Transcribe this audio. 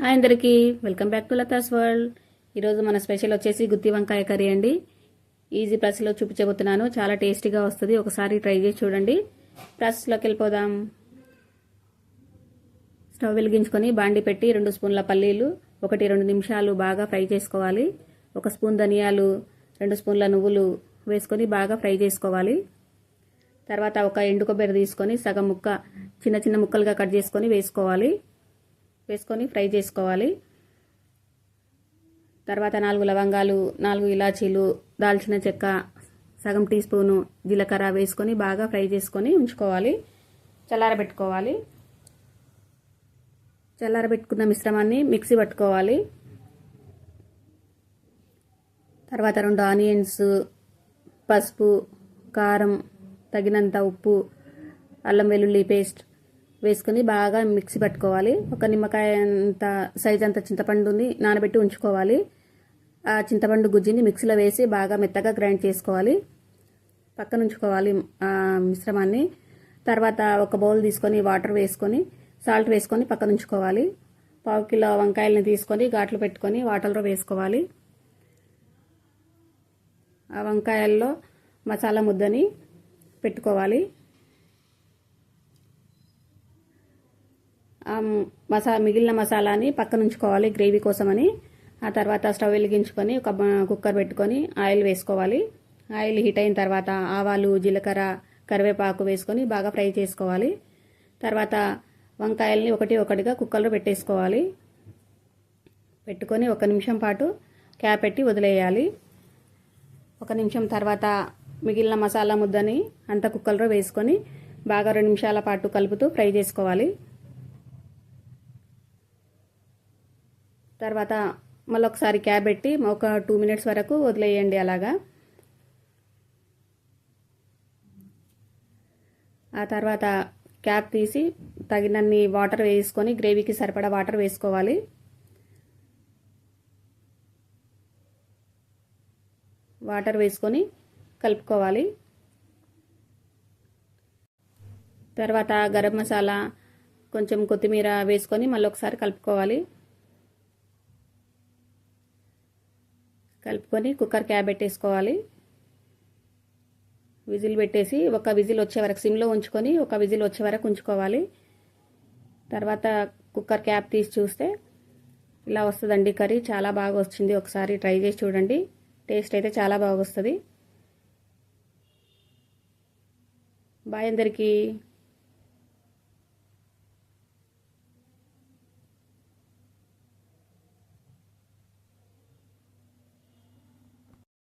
Hi అందరికీ. Welcome back to Latha's world. ఈరోజు మన స్పెషల్ వచ్చేసి గుత్తి వంకాయ కర్రీ అండి. ఈజీ ప్రాసెస్లో చూపించబోతున్నాను. చాలా టేస్టీగా వస్తుంది. ఒకసారి ట్రై చేసి చూడండి. ప్రాసెస్లోకి వెళ్ళిపోదాం. స్టవ్ వెలిగించుకొని బాండి పెట్టి రెండు స్పూన్ల పల్లీలు ఒకటి రెండు నిమిషాలు బాగా ఫ్రై చేసుకోవాలి. ఒక స్పూన్ ధనియాలు రెండు స్పూన్ల నువ్వులు వేసుకొని బాగా ఫ్రై చేసుకోవాలి. తర్వాత ఒక ఎండు కొబ్బరి తీసుకొని సగం ముక్క చిన్న చిన్న ముక్కలుగా కట్ చేసుకొని వేసుకోవాలి. వేసుకొని ఫ్రై చేసుకోవాలి. తర్వాత నాలుగు లవంగాలు నాలుగు ఇలాచీలు దాల్చిన చెక్క సగం టీ స్పూను జీలకర్ర వేసుకొని బాగా ఫ్రై చేసుకొని ఉంచుకోవాలి. చల్లారబెట్టుకోవాలి. చల్లారబెట్టుకున్న మిశ్రమాన్ని మిక్సీ పట్టుకోవాలి. తర్వాత రెండు ఆనియన్స్ పసుపు కారం తగినంత ఉప్పు అల్లం వెల్లుల్లి పేస్ట్ వేసుకొని బాగా మిక్సీ పట్టుకోవాలి. ఒక నిమ్మకాయ అంత సైజ్ అంత చింతపండుని నానబెట్టి ఉంచుకోవాలి. ఆ చింతపండు గుజ్జిని మిక్సీలో వేసి బాగా మెత్తగా గ్రైండ్ చేసుకోవాలి. పక్కన ఉంచుకోవాలి ఆ మిశ్రమాన్ని. తర్వాత ఒక బౌల్ తీసుకొని వాటర్ వేసుకొని సాల్ట్ వేసుకొని పక్కన ఉంచుకోవాలి. పావు కిలో వంకాయలని తీసుకొని ఘాట్లు పెట్టుకొని వాటర్లో వేసుకోవాలి. ఆ వంకాయల్లో మసాలా ముద్దని పెట్టుకోవాలి. మసా మిగిలిన మసాలాని పక్కన ఉంచుకోవాలి గ్రేవీ కోసమని. ఆ తర్వాత స్టవ్ వెలిగించుకొని ఒక కుక్కర్ పెట్టుకొని ఆయిల్ వేసుకోవాలి. ఆయిల్ హీట్ అయిన తర్వాత ఆవాలు జీలకర్ర కరివేపాకు వేసుకొని బాగా ఫ్రై చేసుకోవాలి. తర్వాత వంకాయల్ని ఒకటి ఒకటిగా కుక్కర్లో పెట్టేసుకోవాలి. పెట్టుకొని ఒక నిమిషం పాటు క్యాప్ పెట్టి వదిలేయాలి. ఒక నిమిషం తర్వాత మిగిలిన మసాలా ముద్దని అంత కుక్కర్లో వేసుకొని బాగా రెండు నిమిషాల పాటు కలుపుతూ ఫ్రై చేసుకోవాలి. తర్వాత మళ్ళీ ఒకసారి క్యాబ్ పెట్టి ఒక టూ మినిట్స్ వరకు వదిలేయండి అలాగా. ఆ తర్వాత క్యాప్ తీసి తగినన్ని వాటర్ వేసుకొని గ్రేవీకి సరిపడా వాటర్ వేసుకోవాలి. వాటర్ వేసుకొని కలుపుకోవాలి. తర్వాత గరం మసాలా కొంచెం కొత్తిమీర వేసుకొని మళ్ళీ ఒకసారి కలుపుకోవాలి. కలుపుకొని కుక్కర్ క్యాబ్ పెట్టేసుకోవాలి. విజిల్ పెట్టేసి ఒక విజిల్ వచ్చే వరకు సిమ్లో ఉంచుకొని ఒక విజిల్ వచ్చే వరకు ఉంచుకోవాలి. తర్వాత కుక్కర్ క్యాప్ తీసి చూస్తే ఇలా వస్తుందండి కర్రీ. చాలా బాగా వచ్చింది. ఒకసారి ట్రై చేసి చూడండి. టేస్ట్ అయితే చాలా బాగా వస్తుంది. బాయ్ అందరికీ.